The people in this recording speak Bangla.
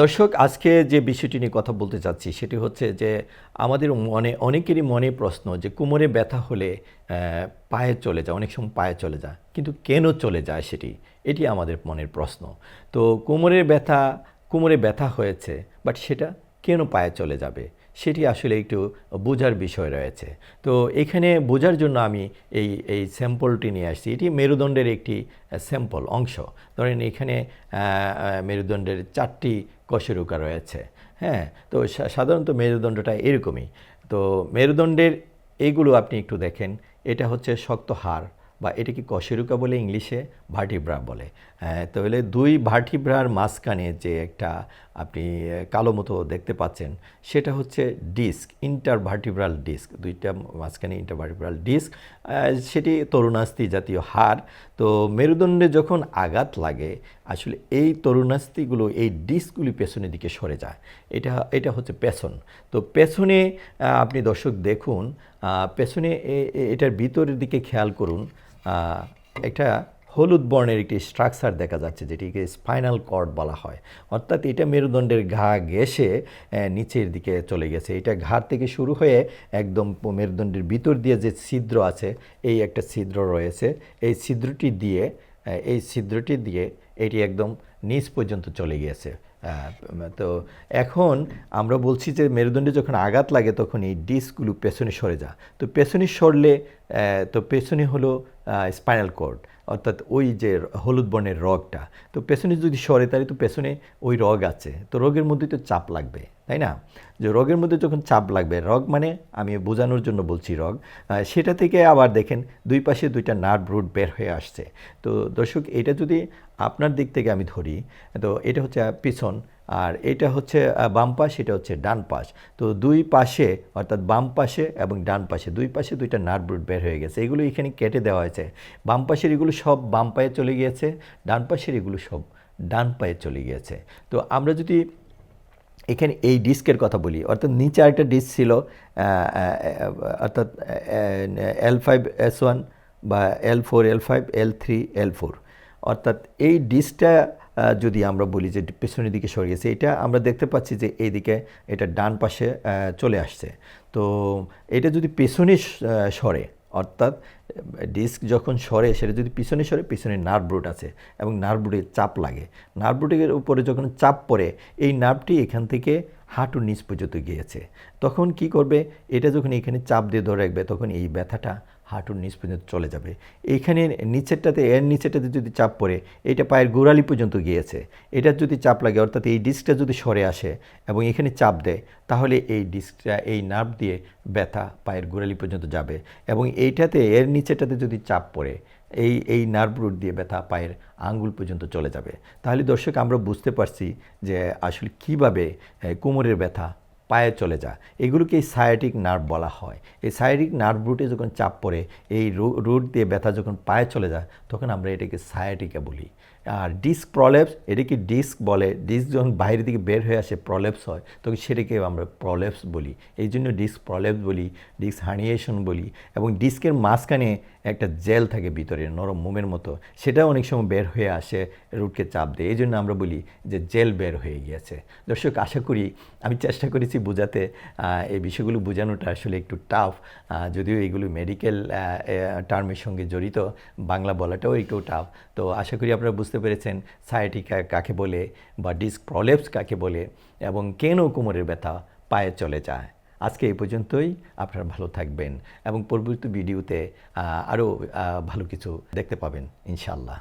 দর্শক, আজকে যে বিষয়টি নিয়ে কথা বলতে চাচ্ছি, সেটি হচ্ছে যে আমাদের মনে, অনেকেরই মনে প্রশ্ন যে কোমরে ব্যথা হলে পায়ে চলে যায়, অনেক সময় পায়ে চলে যায়, কিন্তু কেন চলে যায় সেটি? এটি আমাদের মনের প্রশ্ন। তো কোমরের ব্যথা, কোমরে ব্যথা হয়েছে বাট সেটা কেন পায়ে চলে যাবে? সেটি আসলে একটু বোঝার বিষয় রয়েছে। তো এখানে বোঝার জন্য আমি এই এই স্যাম্পলটি নিয়ে আসছি। এটি মেরুদণ্ডের একটি স্যাম্পল অংশ। ধরেন এখানে মেরুদণ্ডের চারটি কশেরুকা রয়েছে। হ্যাঁ তো সাধারণত মেরুদণ্ডটা এরকমই। তো মেরুদণ্ডের এইগুলো আপনি একটু দেখেন। এটা হচ্ছে শক্ত হাড় বা এটাকে কশেরুকা বলে ইংলিশে ভার্টিব্রা বলে। তাহলে দুই ভার্টিব্রার মাঝখানে যে একটা আপনি কালো মতো দেখতে পাচ্ছেন, সেটা হচ্ছে ডিস্ক, ইন্টারভার্টিব্রাল ডিস্ক। দুইটা মাঝখানে ইন্টারভার্টিব্রাল ডিস্ক সেটি তরুণাস্থি জাতীয় হার। তো মেরুদণ্ডে যখন আঘাত লাগে, আসলে এই তরুণাস্থিগুলো, এই ডিস্কগুলি পেছনের দিকে সরে যায়। এটা এটা হচ্ছে পেছন। তো পেছনে আপনি দর্শক দেখুন পেছনে এটার ভিতরের দিকে খেয়াল করুন একটা হলুদ বর্ণের একটি স্ট্রাকচার দেখা যাচ্ছে, যেটিকে স্পাইনাল কর্ড বলা হয়। অর্থাৎ এটা মেরুদণ্ডের ঘা ঘেসে নিচের দিকে চলে গেছে। এটা ঘাড় থেকে শুরু হয়ে একদম মেরুদণ্ডের ভিতর দিয়ে যে ছিদ্র আছে, এই একটা ছিদ্র রয়েছে। এই ছিদ্রটি দিয়ে এই ছিদ্রটি দিয়ে এটি একদম নিচ পর্যন্ত চলে গিয়েছে। তো এখন আমরা বলছি যে মেরুদণ্ডে যখন আঘাত লাগে, তখন এই ডিস্কগুলো পেছনে সরে যা। তো পেছনে সরলে তো পেছনে হলো স্পাইনাল কোর্ড, অর্থাৎ ওই যে হলুদ বর্ণের রগটা। তো পেছনে যদি সরে, তাহলে তো পেছনে ওই রগ আছে। তো রোগের মধ্যে তো চাপ লাগবে, তাই না? যে রোগের মধ্যে যখন চাপ লাগবে, রগ মানে আমি বোঝানোর জন্য বলছি রগ সেটা থেকে আবার দেখেন দুই পাশে দুইটা নার্ভ রুট বের হয়ে আসছে। তো দর্শক, এটা যদি আপনার দিক থেকে আমি ধরি, তো এটা হচ্ছে পিছন, আর এটা হচ্ছে বাম পাশ, এটা হচ্ছে ডান পাশ। তো দুই পাশে, অর্থাৎ বাম পাশে এবং ডান পাশে, দুই পাশে দুইটা রুট বের হয়ে গেছে। এগুলো এখানে কেটে দেওয়া হয়েছে। বাম পাশের এগুলো সব বাম পায়ে চলে গিয়েছে, ডান পাশের এগুলো সব ডান পায়ে চলে গিয়েছে। তো আমরা যদি এখানে এই ডিস্কের কথা বলি, অর্থাৎ নিচে আরেকটা ডিস্ক ছিল অর্থাৎ এল ফাইভ এস ওয়ান বা L four, L five, L three, L four. অর্থাৎ এই ডিস্কটা যদি আমরা বলি যে পেছনের দিকে সরে গেছে, এটা আমরা দেখতে পাচ্ছি যে এইদিকে এটা ডান পাশে চলে আসছে। তো এটা যদি পেছনে সরে, অর্থাৎ ডিস্ক যখন সরে, সেটা যদি পিছনে সরে, পিছনে নার্ভ রুট আছে এবং নার্ভ রুটে চাপ লাগে। নার্ভ রুটের উপরে যখন চাপ পড়ে, এই নার্ভটি এখান থেকে হাঁটুর নিচ পর্যন্ত গিয়েছে। তখন কি করবে? এটা যখন এখানে চাপ দিয়ে ধরে রাখবে, তখন এই ব্যথাটা হাঁটুর নিচ পর্যন্ত চলে যাবে। এইখানে নিচেরটাতে, এর নিচেরটাতে যদি চাপ পড়ে, এটা পায়ের গোড়ালি পর্যন্ত গিয়েছে। এটা যদি চাপ লাগে, অর্থাৎ এই ডিস্কটা যদি সরে আসে এবং এখানে চাপ দেয়, তাহলে এই ডিস্কটা, এই নার্ভ দিয়ে ব্যথা পায়ের গোড়ালি পর্যন্ত যাবে এবং এইটাতে, এর নিচেটাতে যদি চাপ পড়ে, এই এই নার্ভ রুট দিয়ে ব্যথা পায়ের আঙ্গুল পর্যন্ত চলে যাবে। তাহলে দর্শক, আমরা বুঝতে পারছি যে আসলে কীভাবে কোমরের ব্যথা পায়ে চলে যায়। এগুলোকে সায়াটিক নার্ভ বলা হয়। এই সায়াটিক নার্ভ রুটে যখন চাপ পড়ে, এই রুট দিয়ে ব্যথা যখন পায়ে চলে যায়, তখন আমরা এটাকে সায়াটিকা বলি। আর ডিস্ক প্রলেপস এটাকে ডিস্ক বলে ডিস্ক যখন বাইরের দিকে বের হয়ে আসে প্রলেপস হয়, তখন সেটাকে আমরা প্রলেপস বলি। এই জন্য ডিস্ক প্রলেপস বলি ডিস্ক হার্নিয়েশন বলি এবং ডিস্কের মাঝখানে একটা জেল থাকে ভিতরে, নরম মোমের মতো সেটা অনেক সময় বের হয়ে আসে রুটকে চাপ দেয়। এই জন্য আমরা বলি যে জেল বের হয়ে গিয়েছে। দর্শক, আশা করি আমি চেষ্টা করেছি বোঝাতে এই বিষয়গুলো বোঝানোটা আসলে একটু টাফ যদিও এগুলো মেডিকেল টার্মের সঙ্গে জড়িত, বাংলা বলাটাও একটু টাফ তো আশা করি আপনারা বুঝতে পেরেছেন সায়াটিকা কাকে বলে বা ডিস্ক প্রলেপস কাকে বলে এবং কেন কোমরের ব্যথা পায়ে চলে যায়। আজকে এই পর্যন্তই, আপনারা ভালো থাকবেন এবং পরবর্তী ভিডিওতে আরও ভালো কিছু দেখতে পাবেন ইনশাল্লাহ